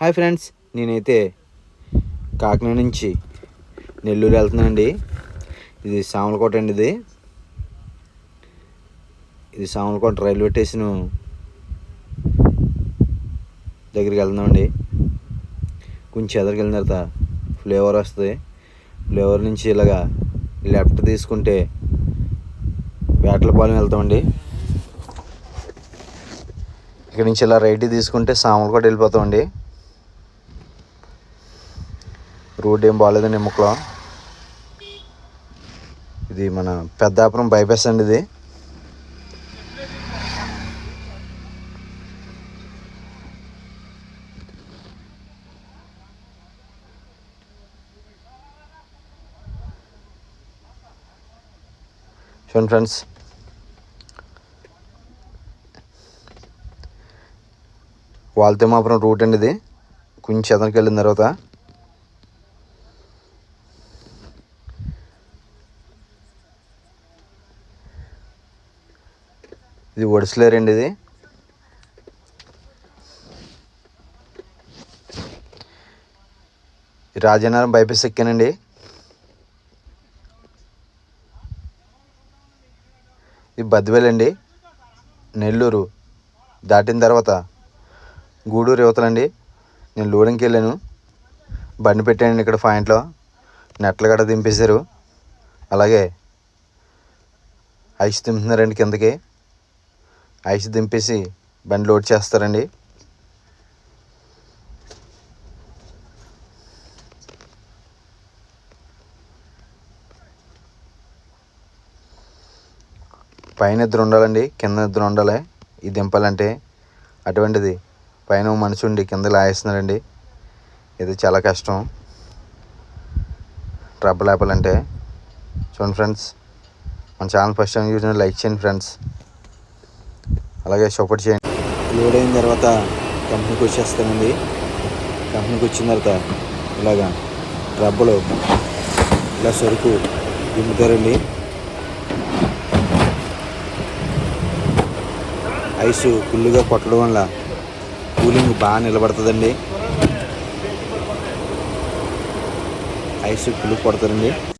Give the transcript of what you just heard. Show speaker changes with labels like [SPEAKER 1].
[SPEAKER 1] Hi friends నేనైతే కాకినాడ నుంచి నెల్లూరు వెళ్తున్నానండి. ఇది సామలకోట అండి ఇది. ఇది సామలకోట రైల్వే స్టేషన్ దగ్గరికి వెళ్తున్నామండి. కొంచెం ఎదరికి వెళ్ళిన తర్వాత ఫ్లేవర్ వస్తుంది. ఫ్లేవర్ నుంచి ఇలాగా లెఫ్ట్ తీసుకుంటే వేటలపాలెం వెళ్తామండి. ఇక్కడ నుంచి ఇలా రైట్ తీసుకుంటే సామలకోట వెళ్ళిపోతామండి. రోడ్ ఏం బాగాలేదండి ముక్కలో. ఇది మన పెద్దాపురం బైపాస్ అండి ఇది. చూడండి ఫ్రెండ్స్. వాల్తేమాపురం రూట్ అండి ఇది. కొంచెం ఎదనకెళ్ళిన వెళ్ళిన తర్వాత ఇది ఒడిసలేరండి ఇది. రాజనగరం బైపాస్ ఎక్కానండి. ఇది బద్దివేలు అండి నెల్లూరు దాటిన తర్వాత గూడూరు యువతలండి. నేను లోడింగ్కి వెళ్ళాను. బండి పెట్టానండి ఇక్కడ పాయింట్లో నెట్లు గట్రా దింపేశారు. అలాగే ఐస్ దింపుతున్నారండి కిందకి. ఐస్ దింపేసి బండి లోడ్ చేస్తారండి. పైన ఇద్దరు ఉండాలండి కింద ఇద్దరు ఉండాలి. ఇది దింపాలంటే అటువంటిది. పైన మనిషి ఉండి కింద లాగేస్తున్నారండి ఇది చాలా కష్టం. ట్రబుల్ లేపాలంటే చూడండి ఫ్రెండ్స్ మన ఛానల్ ఫస్ట్ టైం చూసిన లైక్ చేయండి ఫ్రెండ్స్. అలాగే సపోర్ట్ చేయండి. లోడ్ అయిన తర్వాత కంపెనీకి వచ్చేస్తానండి. కంపెనీకి వచ్చిన తర్వాత ఇలాగా ట్రబ్బులు ఇలా సరుకు దింపుతారండి. ఐస్ ఫుల్గా కొట్టడం వల్ల కూలింగ్ బాగా నిలబడుతుందండి. Ice full కొడతారండి.